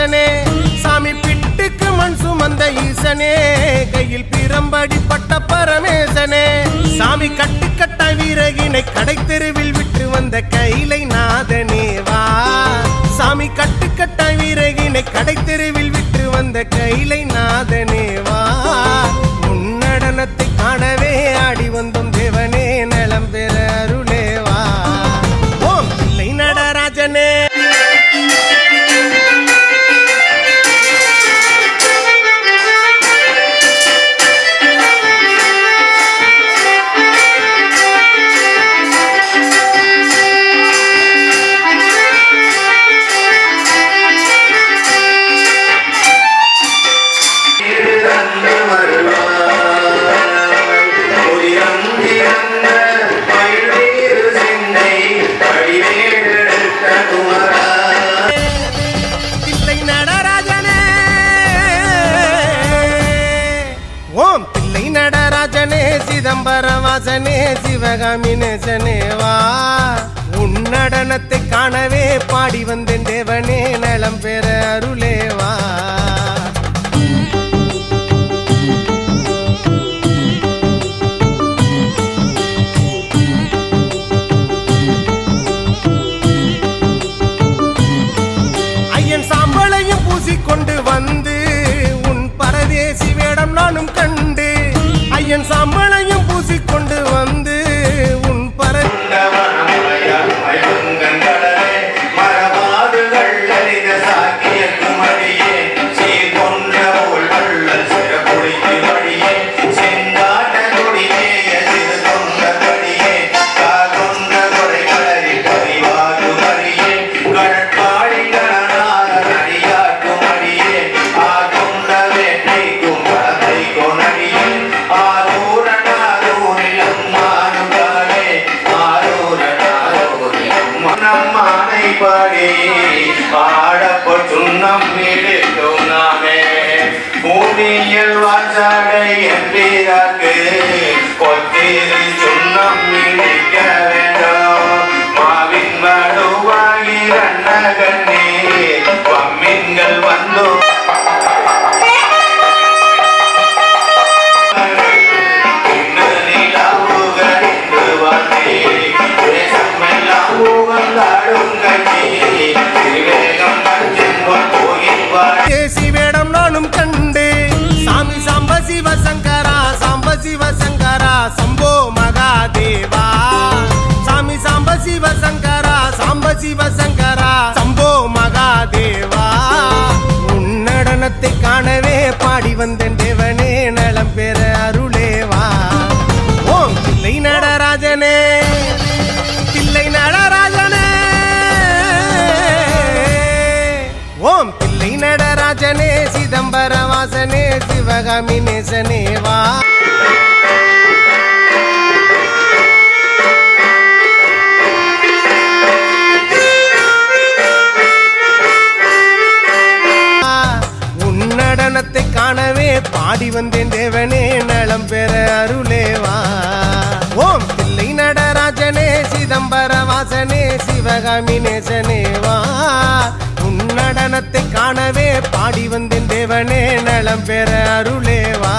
நாதனே சாமி பிட்டுக்கு மண் சுமந்த ஈசனே. கையில் பிரம்படி பரமேசனே. சாமி கட்டு வீரகினை கடை தெருவில் விட்டு வந்த கைலை நாதனேவா சாமி கட்டுக்கட்ட வீரகினை கடை தெருவில் விட்டு வந்த கைலை நாதனேவா சிவகாமி நேசனேவா உன் நடனத்தை காணவே பாடி வந்தேன் தேவனே நலம் பெற அருளேவா ஐயன் சாம்பலையும் பூசிக்கொண்டு வந்து உன் பரதேசி வேடம் நானும் கண்டு ஐயன் சாம்பலையும் பாடப்பட்டும் நம்மிடும் நாமே பூமியில் வாசாடை என்பீராக்கு கொத்திரி நடராஜனே. பிள்ளை நடராஜனே. ஓம் பிள்ளை நடராஜனே சிதம்பர வாசனே சிவகாமி நேசனே வா காணவே பாடி வந்தேன் தேவனே நலம் பெற அருளேவா நடராஜனே சிதம்பர வாசனே சிவகாமி நேசனேவா உன் நடனத்தை காணவே பாடி வந்தேன் தேவனே நலம் பெற அருளேவா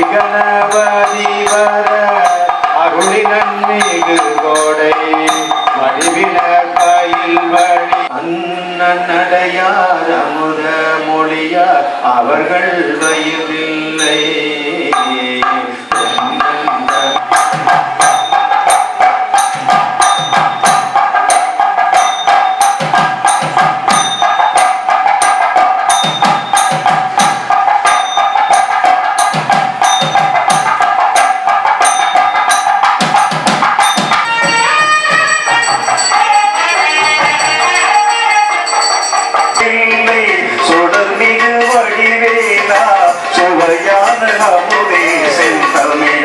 கடி கணபதி வர அருளினன் மிகு கோடை வடிவின வழி. அண்ணன் அடையார் அமுத மொழியார் அவர்கள் வயதில்லை Kalyan Hamudi Sintalmi